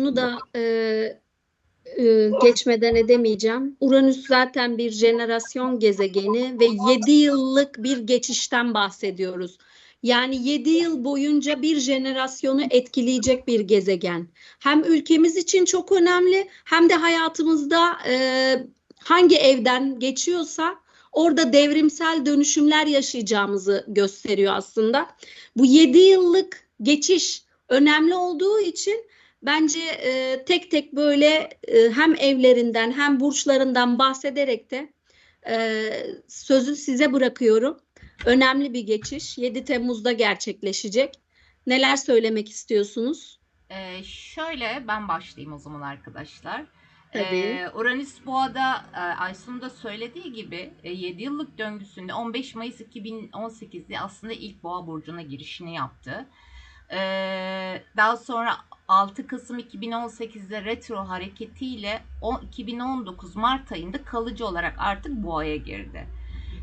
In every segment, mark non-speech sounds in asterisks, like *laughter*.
Bunu da e, e, geçmeden edemeyeceğim. Uranüs zaten bir jenerasyon gezegeni ve 7 yıllık bir geçişten bahsediyoruz. Yani 7 yıl boyunca bir jenerasyonu etkileyecek bir gezegen. Hem ülkemiz için çok önemli hem de hayatımızda e, hangi evden geçiyorsa orada devrimsel dönüşümler yaşayacağımızı gösteriyor aslında. Bu 7 yıllık geçiş önemli olduğu için bence e, tek tek böyle e, hem evlerinden hem burçlarından bahsederek de e, sözü size bırakıyorum. Önemli bir geçiş 7 Temmuz'da gerçekleşecek. Neler söylemek istiyorsunuz? Ee, şöyle ben başlayayım o zaman arkadaşlar. Tabii. Ee, Uranüs Boğa'da e, Aysun'un da söylediği gibi e, 7 yıllık döngüsünde 15 Mayıs 2018'de aslında ilk Boğa burcuna girişini yaptı. Ee, daha sonra 6 Kasım 2018'de retro hareketiyle o 2019 Mart ayında kalıcı olarak artık Boğa'ya girdi.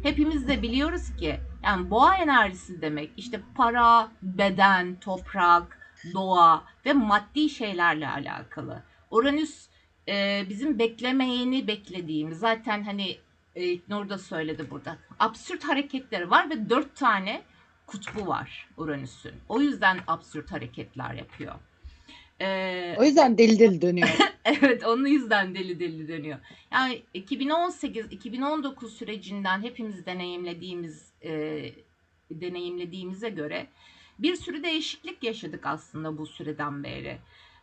Hepimiz de biliyoruz ki yani Boğa enerjisi demek işte para, beden, toprak, doğa ve maddi şeylerle alakalı. Uranüs e, bizim beklemeyeni beklediğimiz zaten hani e, Nur da söyledi burada. Absürt hareketleri var ve dört tane kutbu var Uranüs'ün. O yüzden absürt hareketler yapıyor. E, O yüzden deli deli dönüyor. *laughs* Evet, onun yüzden deli deli dönüyor. Yani 2018-2019 sürecinden hepimiz deneyimlediğimiz e, deneyimlediğimize göre bir sürü değişiklik yaşadık aslında bu süreden beri.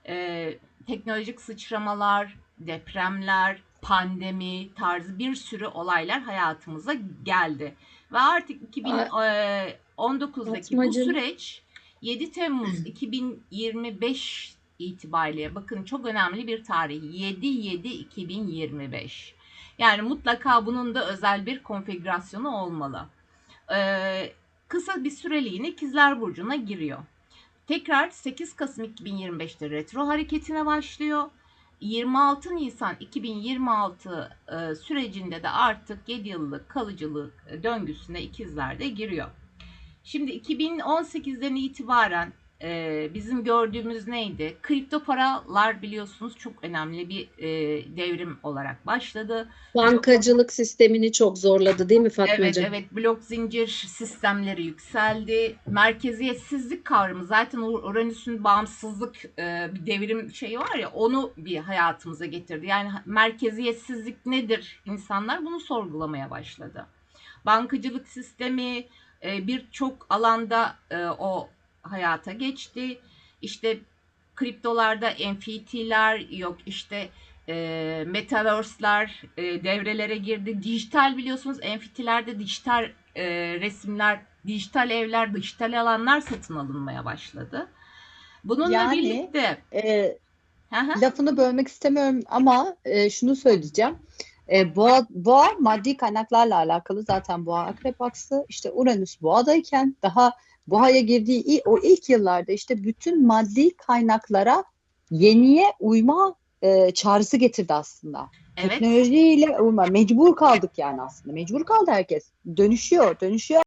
E, teknolojik sıçramalar, depremler, pandemi tarzı bir sürü olaylar hayatımıza geldi. Ve artık 2019'daki bu Fatmacığım. süreç 7 Temmuz 2025 itibariyle bakın çok önemli bir tarih 7-7-2025. Yani mutlaka bunun da özel bir konfigürasyonu olmalı. Ee, kısa bir süreliğine İkizler Burcu'na giriyor. Tekrar 8 Kasım 2025'te retro hareketine başlıyor. 26 Nisan 2026 e, sürecinde de artık 7 yıllık kalıcılık e, döngüsüne ikizler de giriyor. Şimdi 2018'den itibaren e, bizim gördüğümüz neydi? Kripto paralar biliyorsunuz çok önemli bir e, devrim olarak başladı. Bankacılık sistemini çok zorladı değil mi Evet Fatmacığım? evet blok zincir sistemleri yükseldi. Merkeziyetsizlik kavramı zaten Ur- Uranüs'ün bağımsızlık e, bir devrim şeyi var ya onu bir hayatımıza getirdi. Yani merkeziyetsizlik nedir? İnsanlar bunu sorgulamaya başladı. Bankacılık sistemi e, birçok alanda e, o hayata geçti. İşte kriptolarda NFT'ler yok işte e, metaverse'ler e, devrelere girdi. Dijital biliyorsunuz NFT'lerde dijital e, resimler, dijital evler, dijital alanlar satın alınmaya başladı. Bununla Yani- birlikte hı. lafını bölmek istemiyorum ama e, şunu söyleyeceğim. E, boğa, boğa maddi kaynaklarla alakalı zaten boğa akrep aksı. İşte Uranüs boğadayken daha boğaya girdiği o ilk yıllarda işte bütün maddi kaynaklara yeniye uyma e, çağrısı getirdi aslında. evet. Teknolojiyle uyma. Mecbur kaldık yani aslında. Mecbur kaldı herkes. Dönüşüyor dönüşüyor